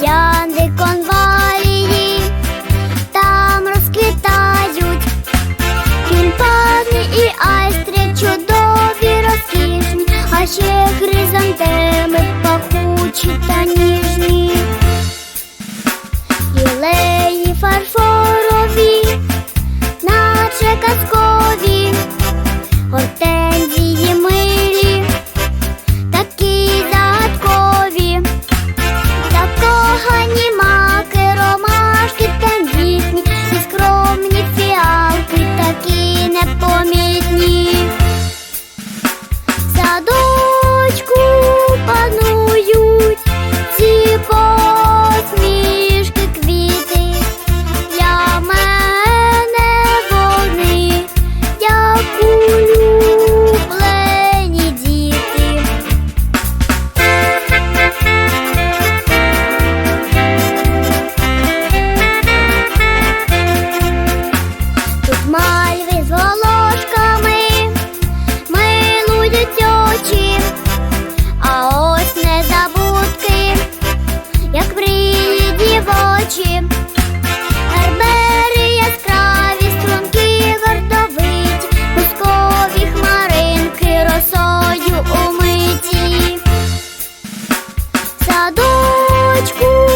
троянди конвалії, там розквітають тюльпани і айстри, чудові розкішні, а ще хризантеми пахучі та ніжні, Ілеї фарфор. Садочку